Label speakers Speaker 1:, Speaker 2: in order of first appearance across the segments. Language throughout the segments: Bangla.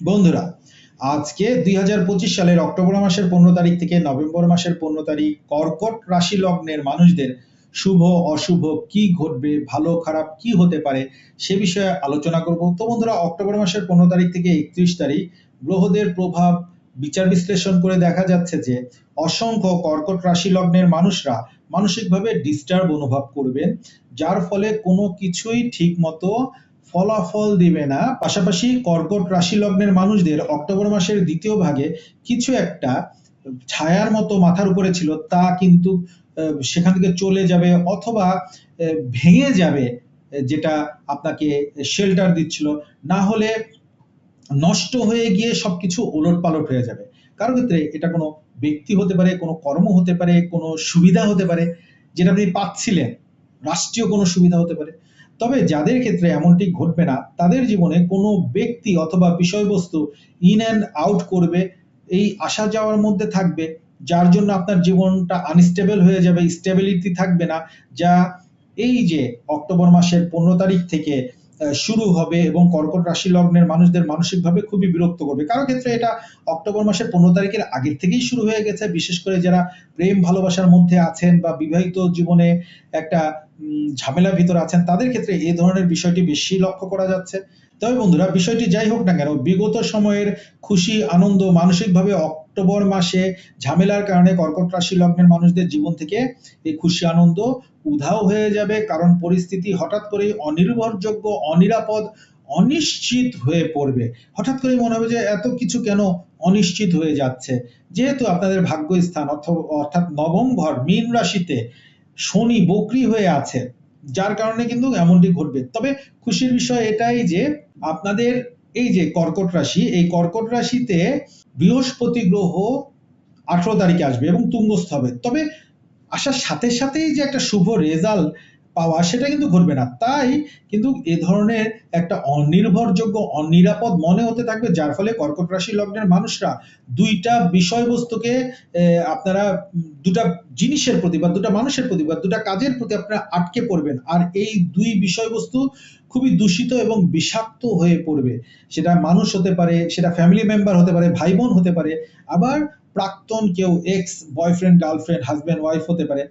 Speaker 1: বন্ধুরা, আজকে দুই সালের অক্টোবর মাসের পনেরো তারিখ থেকে নভেম্বর মাসের পনেরো তারিখ কর্কট রাশি লগ্নের মানুষদের শুভ, অশুভ কি ঘটবে, ভালো, খারাপ কি হতে পারে সে বিষয়ে আলোচনা করব। তো বন্ধুরা, অক্টোবর মাসের পনেরো তারিখ থেকে একত্রিশ তারিখ গ্রহদের প্রভাব বিচার বিশ্লেষণ করে দেখা যাচ্ছে যে অসংখ্য কর্কট রাশি লগ্নের মানুষরা মানসিকভাবে ডিস্টার্ব অনুভব করবেন, যার ফলে কোনো কিছুই ঠিক মতো ফলাফল দিবে না। পাশাপাশি কর্কট রাশি লগ্নের মানুষদের অক্টোবর মাসের দ্বিতীয় ভাগে কিছু একটা ছায়ার মতো মাথার উপরে ছিল, তা কিন্তু সেখান থেকে চলে যাবে অথবা ভেঙে যাবে যেটা আপনাকে শেল্টার দিচ্ছিল। না হলে নষ্ট হয়ে গিয়ে সবকিছু ওলট পালট হয়ে যাবে। কারও ক্ষেত্রে এটা কোনো ব্যক্তি হতে পারে, কোনো কর্ম হতে পারে, কোনো সুবিধা হতে পারে, যেটা আপনি পাচ্ছিলেন। রাষ্ট্রীয় কোনো সুবিধা হতে পারে। তবে যাদের ক্ষেত্রে এমনটি ঘটবে না, তাদের জীবনে কোনো ব্যক্তি অথবা বিষয়বস্তু ইন অ্যান্ড আউট করবে, এই আসা যাওয়ার মধ্যে থাকবে, যার জন্য আপনার জীবনটা আনস্টেবল হয়ে যাবে স্টেবিলিটি থাকবে না, যা এই যে অক্টোবর মাসের পনেরো তারিখ থেকে শুরু হবে এবং কর্কট রাশি লগ্নের মানুষদের মানসিকভাবে খুবই বিরক্ত করবে। কারও ক্ষেত্রে এটা অক্টোবর মাসের পনেরো তারিখের আগের থেকেই শুরু হয়ে গেছে। বিশেষ করে যারা প্রেম ভালোবাসার মধ্যে আছেন বা বিবাহিত জীবনে একটা উম, ঝামেলার ভিতর আছেন তাদের ক্ষেত্রে এই ধরনের বিষয়টি বেশি লক্ষ্য করা যাচ্ছে। তবে বন্ধুরা বিষয়টি যাই হোক না কেন বিগত সময়ের খুশি আনন্দ মানসিকভাবে অক্টোবর মাসে ঝামেলার কারণে কর্কট রাশি লগ্নের মানুষদের জীবন থেকে এই খুশি আনন্দ উধাও হয়ে যাবে। কারণ পরিস্থিতি হঠাৎ করেই অনির্ভরযোগ্য, অনিরাপদ, অনিশ্চিত হয়ে পড়বে। হঠাৎ করে মনে হবে যে এত কিছু কেন অনিশ্চিত হয়ে যাচ্ছে? যেহেতু আপনাদের ভাগ্য স্থান অর্থ- অর্থাৎ নবম ঘর মীন রাশিতে শনি বকরি হয়ে আছে। যার কারণে কিন্তু এমনটি ঘটবে। তবে খুশির বিষয় এটাই যে আপনাদের এই যে কর্কট রাশি, এই কর্কট রাশিতে বৃহস্পতি গ্রহ আঠারো তারিখে আসবে এবং তুঙ্গস্থ হবে। তবে আসার সাথে সাথেই যে একটা শুভ রেজাল্ট পাওয়া সেটা কিন্তু ঘটবে না। তাই কিন্তু এ ধরনের একটা অনির্ভরযোগ্য, অনিরাপদ মনে হতে থাকবে, যার ফলে কর্কট রাশি লগ্নের মানুষরা দুইটা বিষয়বস্তুকে আপনারা দুটা জিনিসের প্রতি বা দুটা মানুষের প্রতি বা দুটা কাজের প্রতি আপনারা আটকে পড়বেন। আর এই দুই বিষয়বস্তু খুবই দূষিত এবং বিষাক্ত হয়ে পড়বে। সেটা মানুষ হতে পারে, সেটা ফ্যামিলি মেম্বার হতে পারে ভাই বোন হতে পারে, আবার প্রাক্তন কেউ ex boyfriend girlfriend husband wife হতে পারে।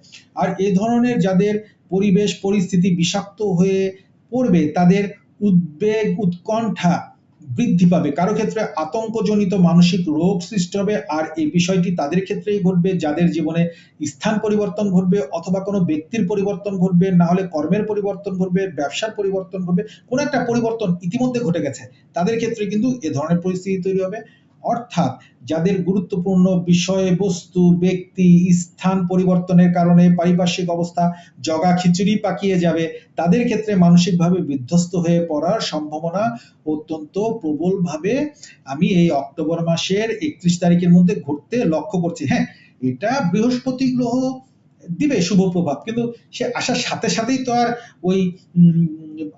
Speaker 1: আর এ ধরনের যাদের পরিবেশ, পরিস্থিতি বিষাক্ত হয়ে পড়বে, তাদের উদ্বেগ, উৎকণ্ঠা বৃদ্ধি পাবে। কারও ক্ষেত্রে আতঙ্কজনিত মানসিক রোগ সৃষ্টি হবে, আর এই বিষয়টি তাদের ক্ষেত্রেই ঘটবে, যাদের জীবনে স্থান পরিবর্তন ঘটবে, অথবা কোনো ব্যক্তির পরিবর্তন ঘটবে, না হলে কর্মের পরিবর্তন ঘটবে, ব্যবসার পরিবর্তন ঘটবে, কোনো একটা পরিবর্তন ইতিমধ্যে ঘটে গেছে। তাদের ক্ষেত্রে কিন্তু এ ধরনের পরিস্থিতি তৈরি হবে। অর্থাৎ যাদের গুরুত্বপূর্ণ বিষয়বস্তু ব্যক্তি, স্থান পরিবর্তনের কারণে পারিপার্শ্বিক অবস্থা, জগা খিচুড়ি পাকিয়ে যাবে, তাদের ক্ষেত্রে মানসিকভাবে বিধ্বস্ত হয়ে পড়ার সম্ভাবনা অত্যন্ত প্রবলভাবে আমি এই অক্টোবর মাসের একত্রিশ তারিখের মধ্যে ঘটতে লক্ষ্য করছি। হ্যাঁ এটা বৃহস্পতি গ্রহ দিবে শুভ প্রভাব, কিন্তু সে আসার সাথে সাথেই তো আর ওই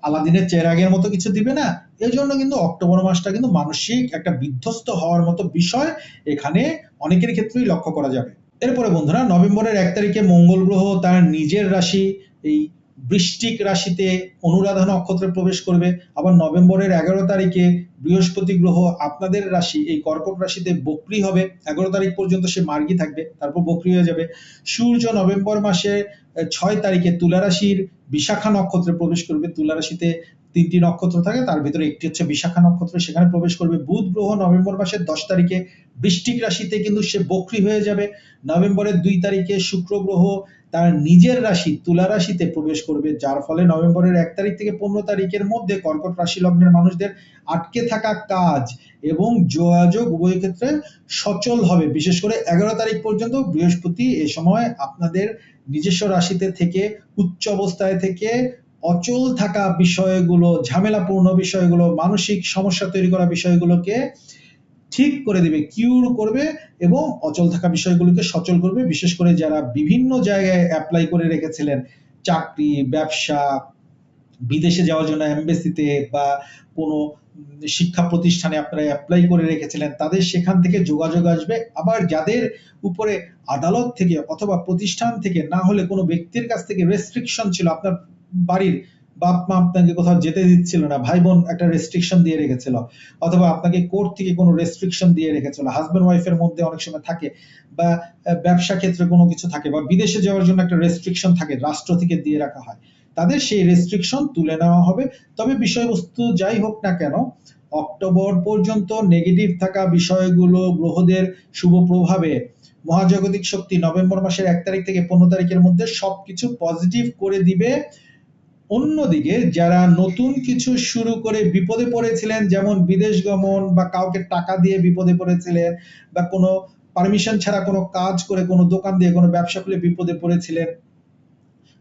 Speaker 1: আলাদিনের চেরাগের মতো কিছু দিবে না এই জন্য কিন্তু অক্টোবর মাসটা কিন্তু মানসিক একটা বিধ্বস্ত হওয়ার মতো বিষয় এখানে অনেকের ক্ষেত্রেই লক্ষ্য করা যাবে। এরপরে বন্ধুরা, নভেম্বরের এক তারিখে মঙ্গল গ্রহ তার নিজের রাশি, এই বৃষ্টিক রাশিতে অনুরাধা নক্ষত্রে প্রবেশ করবে। আবার নভেম্বরের এগারো তারিখে বৃহস্পতি গ্রহ আপনাদের রাশি, এই কর্কট রাশিতে বক্রি হবে। এগারো তারিখ পর্যন্ত সে মার্গি থাকবে, তারপর বক্রি হয়ে যাবে। সূর্য নভেম্বর মাসে ছয় তারিখে তুলা রাশির বিশাখা নক্ষত্রে প্রবেশ করবে। তুলা রাশিতে তিনটি নক্ষত্র থাকে, তার ভিতরে একটি হচ্ছে বিশাখা নক্ষত্র, সেখানে প্রবেশ করবে বুধ, গ্রহ, নভেম্বর মাসের দশ তারিখে। বৃষ্টিক রাশিতে কিন্তু সে বক্রি হয়ে যাবে। নভেম্বরের দুই তারিখে শুক্র, গ্রহ তার নিজের রাশি, তুলা রাশিতে প্রবেশ করবে, যার ফলে নভেম্বরের এক তারিখ থেকে পনেরো তারিখের মধ্যে কর্কট রাশি লগ্নের মানুষদের আটকে থাকা কাজ এবং যোগাযোগ উভয় ক্ষেত্রে সচল হবে। বিশেষ করে এগারো তারিখ পর্যন্ত বৃহস্পতি এ সময় আপনাদের নিজস্ব রাশিতে থেকে, উচ্চ অবস্থায় থেকে অচল থাকা বিষয়গুলো, ঝামেলাপূর্ণ বিষয়গুলো, মানসিক সমস্যা তৈরি করা বিষয়গুলোকে ঠিক করে দেবে কিউর করবে এবং অচল থাকা বিষয়গুলোকে সচল করবে। বিশেষ করে যারা বিভিন্ন জায়গায় অ্যাপ্লাই করে রেখেছিলেন, চাকরি, ব্যবসা, বিদেশে যাওয়ার জন্য এমবেসিতে বা কোনো শিক্ষা প্রতিষ্ঠানে আপনারা অ্যাপ্লাই করে রেখেছিলেন, তাদের সেখান থেকে যোগাযোগ আসবে। আবার যাদের উপরে আদালত থেকে অথবা প্রতিষ্ঠান থেকে না হলে কোনো ব্যক্তির কাছ থেকে রেস্ট্রিকশন ছিল, আপনার বাড়ির বাপ মা আপনাকে কোথাও যেতে দিচ্ছিল না ভাই বোন একটা রেস্ট্রিকশন দিয়ে রেখেছিল, অথবা আপনাকে কোর্ট থেকে কোনো রেস্ট্রিকশন দিয়ে রেখেছিল হাজব্যান্ড ওয়াইফের মধ্যে অনেক সময় থাকে বা ব্যবসা ক্ষেত্রে কোনো কিছু থাকে বা বিদেশে যাওয়ার জন্য একটা রেস্ট্রিকশন থাকে, রাষ্ট্র থেকে দিয়ে রাখা হয়, তাদের সেই রেস্ট্রিকশন তুলে নেওয়া হবে। তবে বিষয়বস্তু যাই হোক না কেন, অক্টোবর পর্যন্ত নেগেটিভ থাকা বিষয়গুলো গ্রহদের শুভ প্রভাবে মহাজাগতিক শক্তি নভেম্বর মাসের এক তারিখ থেকে পনেরো তারিখের মধ্যে সবকিছু পজিটিভ করে দিবে অন্যদিকে যারা নতুন কিছু শুরু করে বিপদে পড়েছিলেন, যেমন বিদেশ গমন বা কাউকে টাকা দিয়ে বিপদে পড়েছিলেন বা কোনো পারমিশন ছাড়া কোনো কাজ করে কোনো দোকান দিয়ে কোনো ব্যবসা খুলে বিপদে পড়েছিলেন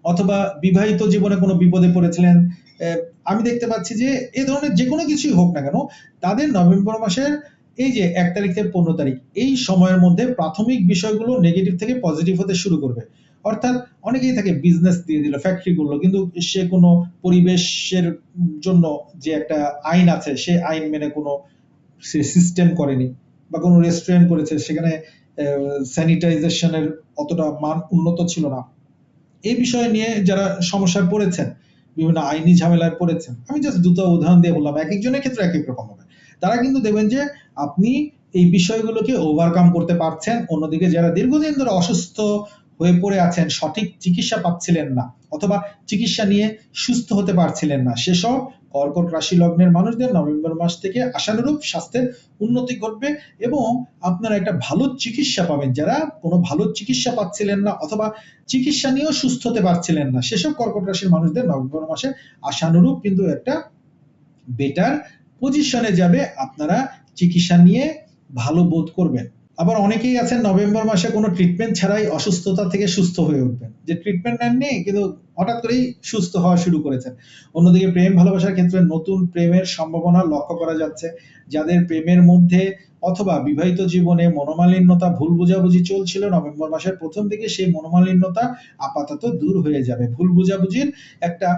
Speaker 1: অথবা বিবাহিত জীবনে কোনো বিপদে পড়েছিলেন আমি দেখতে পাচ্ছি যে এ ধরনের যে কোনো কিছুই হোক না কেন, তাদের নভেম্বর মাসের এই যে এক তারিখ থেকে পনেরো তারিখ, এই সময়ের মধ্যে প্রাথমিক বিষয়গুলো নেগেটিভ থেকে পজিটিভ হতে শুরু করবে। অর্থাৎ অনেকেই থাকে বিজনেস দিয়ে দিল ফ্যাক্টরি করল, কিন্তু সে কোনো পরিবেশের জন্য যে একটা আইন আছে, সে আইন মেনে কোনো সে সিস্টেম করেনি বা কোনো রেস্টুরেন্ট করেছে, সেখানে স্যানিটাইজেশনের অতটা মান উন্নত ছিল না। এই বিষয় নিয়ে যারা সমস্যায় পড়েছেন, বিভিন্ন আইনি ঝামেলায় পড়েছেন, আমি জাস্ট দুটো উদাহরণ দিয়ে বললাম, এক একজনের ক্ষেত্রে এক এক রকম হবে। তারা কিন্তু দেখবেন যে আপনি এই বিষয়গুলোকে ওভারকাম করতে পারছেন, অন্যদিকে যারা দীর্ঘদিন ধরে অসুস্থ হয়ে পড়ে আছেন, সঠিক চিকিৎসা পাচ্ছিলেন না অথবা চিকিৎসা নিয়ে সুস্থ হতে পারছিলেন না। সেসব কর্কট রাশি লগ্নের মানুষদের নভেম্বর মাস থেকে আশানুরূপ স্বাস্থ্যের উন্নতি ঘটবে এবং আপনারা একটা ভালো চিকিৎসা পাবেন। যারা কোনো ভালো চিকিৎসা পাচ্ছিলেন না অথবা চিকিৎসা নিয়েও সুস্থ হতে পারছিলেন না, সেসব কর্কট রাশির মানুষদের নভেম্বর মাসে আশানুরূপ কিন্তু একটা বেটার পজিশনে যাবে। আপনারা চিকিৎসা নিয়ে ভালো বোধ করবেন। আবার অনেকেই আছেন নভেম্বর মাসে কোনো ট্রিটমেন্ট ছাড়াই অসুস্থতা থেকে সুস্থ হয়ে উঠবেন। যে ট্রিটমেন্ট নেননি কিন্তু হঠাৎ করেই সুস্থ হওয়া শুরু করেছেন। অন্যদিকে প্রেম ভালোবাসার ক্ষেত্রে নতুন প্রেমের সম্ভাবনা লক্ষ্য করা যাচ্ছে, যাদের প্রেমের মধ্যে অথবা বিবাহিত জীবনে মনোমালিন্যতা, ভুল বোঝাবুঝি চলছিল, নভেম্বর মাসের প্রথম দিকে সেই মনোমালিন্যতা আপাতত দূর হয়ে যাবে। ভুল বোঝাবুঝির একটা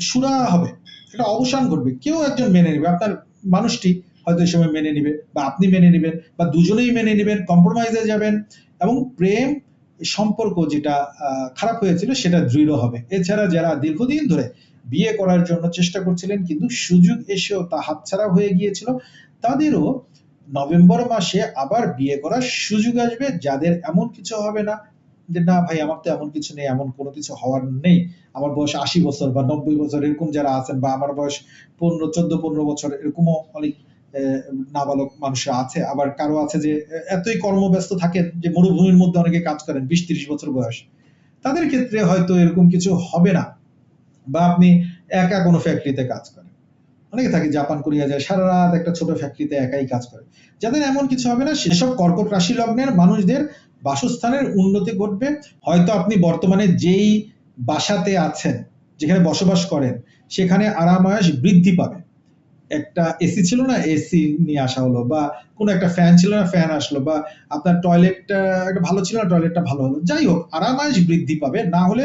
Speaker 1: সুরা হবে, একটা অবসান ঘটবে। কেউ একজন মেনে নেবে, আপনার মানুষটি হয়তো সময় মেনে নিবে বা আপনি মেনে নেবেন বা দুজনেই মেনে নেবেন কম্প্রোমাইজে যাবেন এবং প্রেম সম্পর্ক যেটা খারাপ হয়েছিল সেটা দৃঢ় হবে। এছাড়া যারা দীর্ঘদিন ধরে বিয়ে করার জন্য চেষ্টা করছিলেন কিন্তু সুযোগ এসেও তা হাতছাড়া হয়ে গিয়েছিল, তাদেরও নভেম্বর মাসে আবার বিয়ে করার সুযোগ আসবে। যাদের এমন কিছু হবে না যে, না ভাই, আমার তো এমন কিছু নেই, এমন কোনো কিছু হওয়ার নেই। আমার বয়স আশি বছর বা নব্বই বছর এরকম যারা আছেন বা আমার বয়স পনেরো, চোদ্দ, পনেরো বছর এরকমও অনেক নাবালক মানুষ আছে, আবার কারও আছে যে এতই কর্মব্যস্ত থাকে যে মরুভূমির মধ্যে অনেকে কাজ করেন, বিশ ত্রিশ বছর বয়স। তাদের ক্ষেত্রে হয়তো এরকম কিছু হবে না। বা আপনি একা কোনো ফ্যাক্টরিতে কাজ করেন। অনেকে থাকে জাপান, কোরিয়া যায়, সারা রাত একটা ছোট ফ্যাক্টরিতে একাই কাজ করে। যাদের এমন কিছু হবে না, সেসব কর্কট রাশি লগ্নের মানুষদের বাসস্থানের উন্নতি ঘটবে। হয়তো আপনি বর্তমানে যেই বাসাতে আছেন, যেখানে বসবাস করেন, সেখানে আরামায়াস বৃদ্ধি পাবে একটা এসি ছিল না এসি নিয়ে আসা হলো বা কোনো একটা ফ্যান ছিল না ফ্যান আসলো বা আপনার টয়লেটটা একটা ভালো ছিল না টয়লেটটা ভালো হলো। যাই হোক আরামায়াস বৃদ্ধি পাবে। না হলে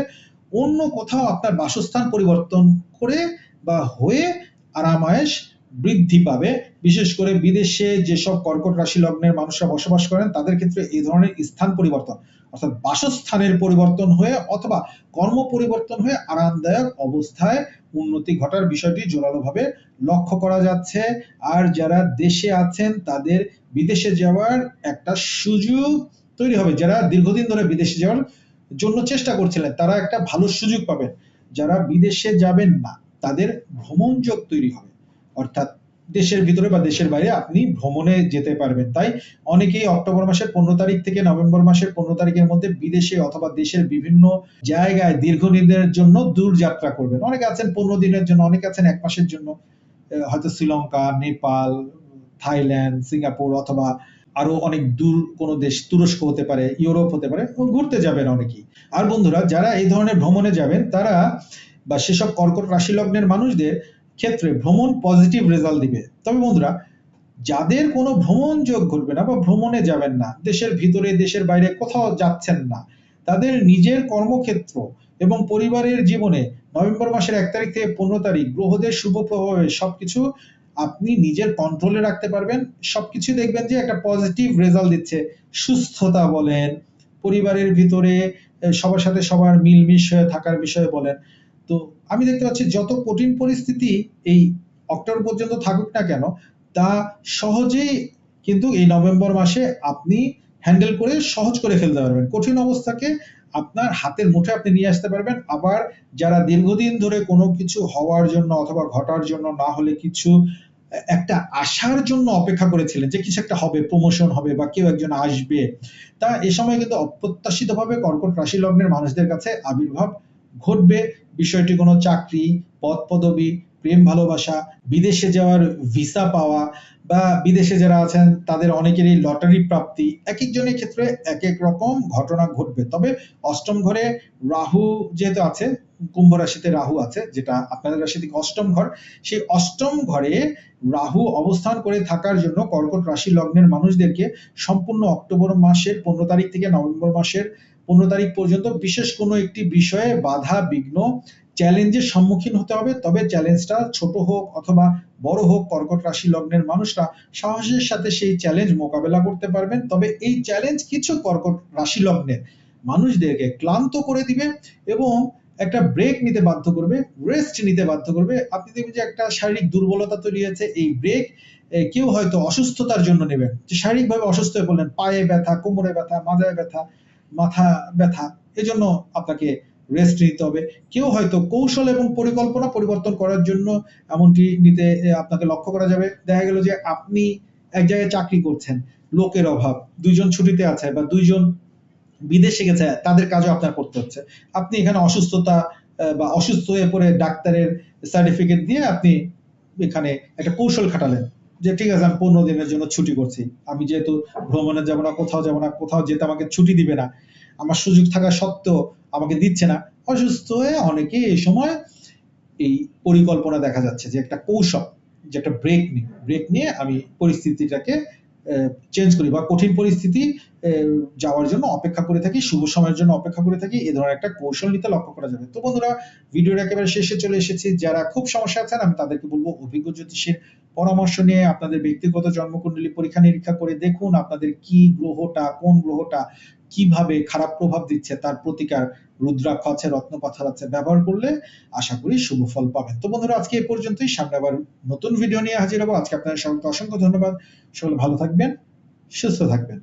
Speaker 1: অন্য কোথাও আপনার বাসস্থান পরিবর্তন করে বা হয়ে আরামায়েশ বৃদ্ধি পাবে। বিশেষ করে বিদেশে যেসব কর্কট রাশি লগ্নের মানুষরা বসবাস করেন, তাদের ক্ষেত্রে এই ধরনের স্থান পরিবর্তন, অর্থাৎ বাসস্থানের পরিবর্তন হয়ে অথবা কর্ম পরিবর্তন হয়ে আরামদায়ক অবস্থায় উন্নতি ঘটার বিষয়টি জোরালোভাবে লক্ষ্য করা যাচ্ছে। আর যারা দেশে আছেন, তাদের বিদেশে যাওয়ার একটা সুযোগ তৈরি হবে। যারা দীর্ঘদিন ধরে বিদেশে যাওয়ার জন্য চেষ্টা করছিলেন, তারা একটা ভালো সুযোগ পাবেন। যারা বিদেশে যাবেন না, তাদের ভ্রমণ যোগ তৈরি হবে। অর্থাৎ দেশের ভিতরে বা দেশের বাইরে আপনি ভ্রমণে যেতে পারবেন। তাই অনেকেই অক্টোবর মাসের পনেরো তারিখ থেকে নভেম্বর মাসের পনেরো তারিখের মধ্যে বিদেশে অথবা দেশের বিভিন্ন জায়গায় দীর্ঘদিনের জন্য দূর যাত্রা করবেন। অনেকে আছেন পনেরো দিনের জন্য, অনেকে আছেন এক মাসের জন্য। হয়তো শ্রীলঙ্কা, নেপাল, থাইল্যান্ড, সিঙ্গাপুর অথবা আরও অনেক দূর কোনো দেশ তুরস্ক হতে পারে, ইউরোপ হতে পারে ঘুরতে যাবেন অনেকেই। আর বন্ধুরা, যারা এই ধরনের ভ্রমণে যাবেন, তারা বা সেসব কর্কট রাশি লগ্নের মানুষদের ক্ষেত্রে ভ্রমণ পজিটিভ রেজাল্ট দিবে। তবে বন্ধুরা, যাদের কোনো ভ্রমণ যোগ ঘটবে না বা ভ্রমণে যাবেন না, দেশের ভিতরে, দেশের বাইরে কোথাও যাচ্ছেন না, তাদের নিজের কর্মক্ষেত্র এবং পরিবারের জীবনে নভেম্বর মাসের এক তারিখ থেকে পনেরো তারিখ, গ্রহদের শুভ প্রভাবে সবকিছু আপনি নিজের কন্ট্রোলে রাখতে পারবেন। সবকিছু দেখবেন যে একটা পজিটিভ রেজাল্ট দিচ্ছে। সুস্থতা বলেন, পরিবারের ভিতরে সবার সাথে সবার মিলমিশ হয়ে থাকার বিষয়ে বলেন। তো আমি দেখতে পাচ্ছি যত কঠিন পরিস্থিতি এই অক্টোবর পর্যন্ত থাকুক না কেন, তা সহজেই কিন্তু এই নভেম্বর মাসে আপনি হ্যান্ডেল করে সহজ করে ফেলতে পারবেন। কঠিন অবস্থাকে আপনার হাতের মুঠে আপনি নিয়ে আসতে পারবেন। আবার যারা দীর্ঘদিন ধরে কোনো কিছু হওয়ার জন্য অথবা ঘটার জন্য না হলে কিছু, একটা আসার জন্য অপেক্ষা করেছিলেন যে কিছু একটা হবে প্রমোশন হবে বা কেউ একজন আসবে, তা এ সময় কিন্তু অপ্রত্যাশিতভাবে কর্কট রাশি লগ্নের মানুষদের কাছে আবির্ভাব ঘটবে। বিষয়টি কোনো চাকরি, পদ, পদবি, প্রেম, ভালোবাসা, বিদেশে যাওয়ার ভিসা পাওয়া বা বিদেশে যারা আছেন, তাদের অনেকেরই লটারি প্রাপ্তি। এক একজনের ক্ষেত্রে এক এক রকম ঘটনা ঘটবে। তবে অষ্টম ঘরে রাহু যেহেতু আছে, কুম্ভ রাশিতে রাহু আছে, যেটা আপনাদের রাশি থেকে অষ্টম ঘর, সেই অষ্টম ঘরে রাহু অবস্থান করে থাকার জন্য কর্কট রাশি লগ্নের মানুষদেরকে সম্পূর্ণ অক্টোবর মাসের পনেরো তারিখ থেকে নভেম্বর মাসের পনেরো তারিখ পর্যন্ত বিশেষ কোনো একটি বিষয়ে বাধা, বিঘ্ন, চ্যালেঞ্জের সম্মুখীন হতে হবে। তবে চ্যালেঞ্জটা ছোট হোক অথবা বড় হোক, কর্কট রাশি লগ্নের মানুষরা সাহসের সাথে সেই চ্যালেঞ্জ মোকাবেলা করতে পারবেন। তবে এই চ্যালেঞ্জ কিছু কর্কট রাশি লগ্নের মানুষদেরকে ক্লান্ত করে দিবে এবং একটা ব্রেক নিতে বাধ্য করবে, রেস্ট নিতে বাধ্য করবে। আপনি দেখবেন যে একটা শারীরিক দুর্বলতা তৈরি হয়েছে, এই ব্রেক কেউ হয়তো অসুস্থতার জন্য নেবেন। শারীরিকভাবে অসুস্থ হয়ে পড়লেন, পায়ে ব্যথা, কোমরে ব্যথা মাজায় ব্যথা মাথা ব্যথা, এজন্য আপনাকে রেস্ট নিতে হবে। কেউ হয়তো কৌশল এবং পরিকল্পনা পরিবর্তন করার জন্য এমনটি নিতে আপনাকে লক্ষ্য করা যাবে। দেখা গেল যে আপনি এক জায়গায় চাকরি করছেন, লোকের অভাব, দুইজন ছুটিতে আছে বা দুইজন বিদেশে গেছে, তাদের কাজও আপনার করতে হচ্ছে। আপনি এখানে অসুস্থতা বা অসুস্থ হয়ে পড়ে ডাক্তারের সার্টিফিকেট দিয়ে আপনি এখানে একটা কৌশল খাটালেন। যে, ঠিক আছে, আমি পনেরো দিনের জন্য ছুটি করছি। আমি যেহেতু ভ্রমণে যাব না, কোথাও যাব না, কোথাও যেতে আমাকে ছুটি দিবে না। আমার সুযোগ থাকা সত্ত্বেও আমাকে দিচ্ছে না। অসুস্থ হয়ে অনেকে এই সময় এই পরিকল্পনা দেখা যাচ্ছে যে, একটা কৌশল, যে একটা ব্রেক নিই। ব্রেক নিয়ে আমি পরিস্থিতিটাকে চেঞ্জ করি বা কঠিন পরিস্থিতি যাওয়ার জন্য অপেক্ষা করে থাকি, শুভ সময়ের জন্য অপেক্ষা করে থাকি, এ ধরনের একটা কৌশল নিতে লক্ষ্য করা যাবে। তো বন্ধুরা, ভিডিওর একেবারে শেষে চলে এসেছি। যারা খুব সমস্যা আছেন, আমি তাদেরকে বলব অভিজ্ঞ জ্যোতিষের পরামর্শ নিয়ে আপনাদের ব্যক্তিগত জন্মকুণ্ডলী পরীক্ষা নিরীক্ষা করে দেখুন আপনাদের কি গ্রহটা, কোন গ্রহটা কীভাবে খারাপ প্রভাব দিচ্ছে তার প্রতিকার রুদ্রাক্ষ আছে রত্ন রত্নপাথর আছে ব্যবহার করলে আশা করি শুভ ফল পাবেন। তো বন্ধুরা, আজকে এই পর্যন্তই। সামনে আবার নতুন ভিডিও নিয়ে হাজির হব। আজকে আপনাদের সকলকে অসংখ্য ধন্যবাদ। সকলে ভালো থাকবেন, সুস্থ থাকবেন।